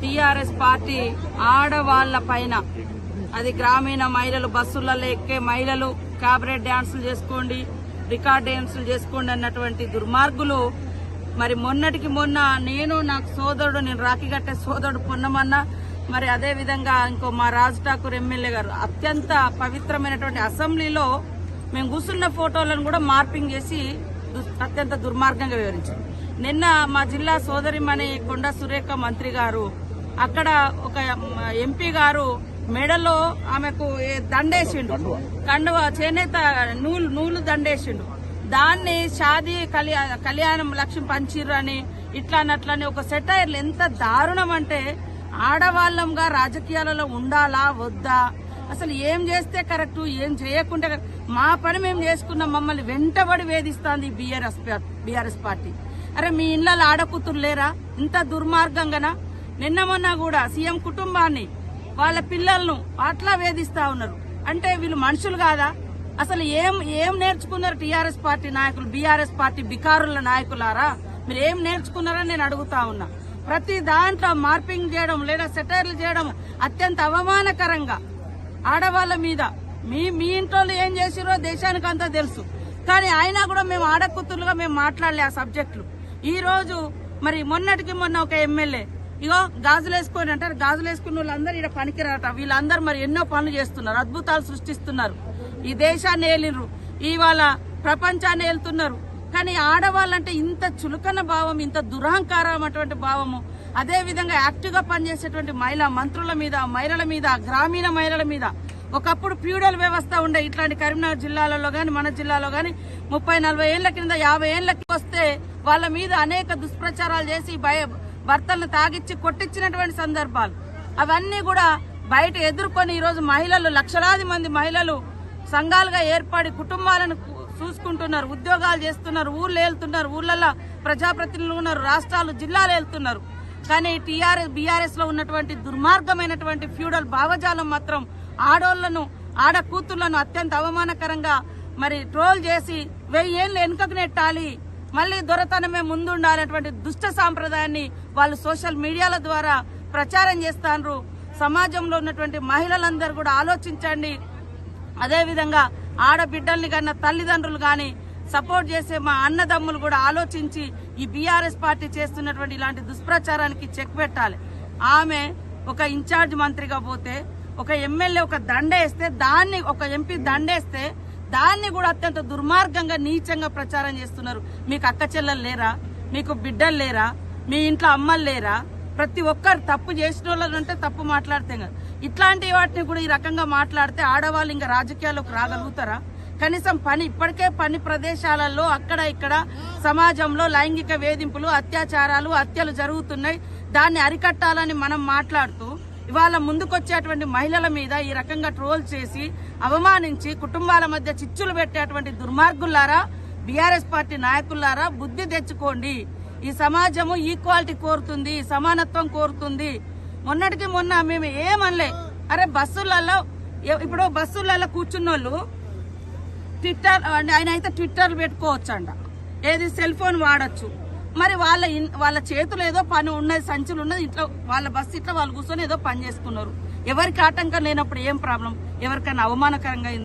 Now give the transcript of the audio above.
TRS party ఆడవాళ్ళ పైన. అది గ్రామీణ మహిళలు బస్సులలో ఎక్కే మహిళలు క్యాబరెట్ డ్యాన్సులు చేసుకోండి రికార్డ్ డ్యాన్సులు చేసుకోండి అన్నటువంటి దుర్మార్గులు. మరి మొన్నటికి మొన్న నేను నాకు సోదరుడు నేను రాఖీ కట్టే సోదరుడు పొన్నమన్న మరి అదే విధంగా ఇంకో మా రాజ్ ఠాకూర్ ఎమ్మెల్యే గారు అత్యంత పవిత్రమైనటువంటి అసెంబ్లీలో మేము కూర్చున్న ఫోటోలను కూడా మార్పింగ్ చేసి అత్యంత దుర్మార్గంగా వివరించారు. నిన్న మా జిల్లా సోదరిమణి కొండ సురేఖ మంత్రి గారు అక్కడ ఒక ఎంపీ గారు మెడలో ఆమెకు దండేసిండు. కండువ? చేనేత నూలు నూలు దండేసిండు. దాన్ని షాదీ కళ్యా కళ్యాణం లక్ష్యం పంచిర్రు అని ఇట్లా అట్లని ఒక సెటైర్లు ఎంత దారుణం అంటే ఆడవాళ్ళంగా రాజకీయాలలో ఉండాలా వద్దా? అసలు ఏం చేస్తే కరెక్ట్ ఏం చేయకుండా. మా పని మేము చేసుకున్నాం మమ్మల్ని వెంటబడి వేధిస్తాంది బీఆర్ఎస్ బీఆర్ఎస్ పార్టీ. అరే మీ ఇళ్ళలో ఆడకూతురు లేరా? ఇంత దుర్మార్గంగానా? నిన్న మొన్న కూడా సీఎం కుటుంబాన్ని వాళ్ళ పిల్లలను అట్లా వేధిస్తా ఉన్నారు. అంటే వీళ్ళు మనుషులు కాదా? అసలు ఏం ఏం నేర్చుకున్నారు టీఆర్ఎస్ పార్టీ నాయకులు బీఆర్ఎస్ పార్టీ బికారుల నాయకులారా? మీరు ఏం నేర్చుకున్నారని నేను అడుగుతా ఉన్నా. ప్రతి దాంట్లో మార్పింగ్ చేయడం లేదా సెటైర్లు చేయడం అత్యంత అవమానకరంగా. ఆడవాళ్ళ మీద మీ మీ ఇంట్లో ఏం చేసిరో దేశానికి అంతా తెలుసు. కానీ అయినా కూడా మేము ఆడకూతురుగా మేము మాట్లాడలే ఆ సబ్జెక్టులు. ఈ రోజు మరి మొన్నటికి మొన్న ఒక ఎమ్మెల్యే ఇగో గాజులు వేసుకొని అంటారు గాజులు వేసుకున్న వాళ్ళందరూ ఇక్కడ పనికిరాట వీళ్ళందరూ మరి ఎన్నో పనులు చేస్తున్నారు అద్భుతాలు సృష్టిస్తున్నారు. ఈ దేశాన్ని ఏలినరు ఇవాళ ప్రపంచాన్ని ఏలుతున్నారు. కానీ ఆడవాళ్ళంటే ఇంత చులకన భావం ఇంత దురహంకారం అటువంటి భావము. అదే విధంగా పనిచేసేటువంటి మహిళా మంత్రుల మీద మహిళల మీద గ్రామీణ మహిళల మీద. ఒకప్పుడు ప్యూడల్ వ్యవస్థ ఉండే ఇట్లాంటి కరీంనగర్ జిల్లాలలో కానీ మన జిల్లాలో కానీ ముప్పై నలభై ఏళ్ళ కింద యాభై ఏళ్ళకి వస్తే వాళ్ళ మీద అనేక దుష్ప్రచారాలు చేసి భయ భర్తలను తాగిచ్చి కొట్టించినటువంటి సందర్భాలు. అవన్నీ కూడా బయట ఎదుర్కొని ఈరోజు మహిళలు లక్షలాది మంది మహిళలు సంఘాలుగా ఏర్పడి కుటుంబాలను చూసుకుంటున్నారు ఉద్యోగాలు చేస్తున్నారు ఊర్లు వెళ్తున్నారు ఊర్లలో ప్రజాప్రతినిధులు ఉన్నారు రాష్ట్రాలు జిల్లాలు వెళ్తున్నారు కానీ టీఆర్ఎస్ బీఆర్ఎస్లో ఉన్నటువంటి దుర్మార్గమైనటువంటి ఫ్యూడల్ భావజాలం మాత్రం ఆడోళ్ళను ఆడ కూతుళ్ళను అత్యంత అవమానకరంగా మరి ట్రోల్ చేసి వెయ్యి ఏళ్ళు వెనుకకు నెట్టాలి. మళ్ళీ దొరతనమే ముందుండాలనేటువంటి దుష్ట సాంప్రదాయాన్ని వాళ్ళు సోషల్ మీడియాల ద్వారా ప్రచారం చేస్తాండ్రు సమాజంలో ఉన్నటువంటి మహిళలందరూ కూడా ఆలోచించండి. అదేవిధంగా ఆడబిడ్డల్ని కన్నా తల్లిదండ్రులు కానీ సపోర్ట్ చేసే మా అన్నదమ్ములు కూడా ఆలోచించి ఈ బీఆర్ఎస్ పార్టీ చేస్తున్నటువంటి ఇలాంటి దుష్ప్రచారానికి చెక్ పెట్టాలి. ఆమె ఒక ఇన్ఛార్జ్ మంత్రిగా పోతే ఒక ఎమ్మెల్యే ఒక దండేస్తే దాన్ని ఒక ఎంపీ దండేస్తే దాన్ని కూడా అత్యంత దుర్మార్గంగా నీచంగా ప్రచారం చేస్తున్నారు. మీకు అక్క చెల్లెలు లేరా? మీకు బిడ్డలు లేరా? మీ ఇంట్లో అమ్మలు లేరా? ప్రతి ఒక్కరు తప్పు చేసిన వాళ్ళని అంటే తప్పు మాట్లాడితే కదా. ఇట్లాంటి వాటిని కూడా ఈ రకంగా మాట్లాడితే ఆడవాళ్ళు ఇంకా రాజకీయాల్లోకి రాగలుగుతారా? కనీసం పని ఇప్పటికే పని ప్రదేశాలలో అక్కడ ఇక్కడ సమాజంలో లైంగిక వేధింపులు అత్యాచారాలు హత్యలు జరుగుతున్నాయి. దాన్ని అరికట్టాలని మనం మాట్లాడుతూ ఇవాళ ముందుకొచ్చేటువంటి మహిళల మీద ఈ రకంగా ట్రోల్ చేసి అవమానించి కుటుంబాల మధ్య చిచ్చులు పెట్టేటువంటి దుర్మార్గులారా బీఆర్ఎస్ పార్టీ నాయకులారా బుద్ధి తెచ్చుకోండి. ఈ సమాజము ఈక్వాలిటీ కోరుతుంది సమానత్వం కోరుతుంది. మొన్నటికి మొన్న మేము ఏమనలే. అరే బస్సులలో ఇప్పుడు బస్సులలో కూర్చున్నోళ్ళు ట్విట్టర్ ఆయన అయితే ట్విట్టర్ పెట్టుకోవచ్చు అంట ఏది సెల్ ఫోన్ వాడచ్చు. మరి వాళ్ళ ఇన్- వాళ్ళ చేతులు ఏదో పని ఉన్నది సంచులు ఉన్నది ఇట్లా వాళ్ళ బస్సు ఇట్లా వాళ్ళు కూర్చొని ఏదో పని చేసుకున్నారు. ఎవరికి ఆటంకం లేనప్పుడు ఏం ప్రాబ్లం ఎవరికైనా అవమానకరంగా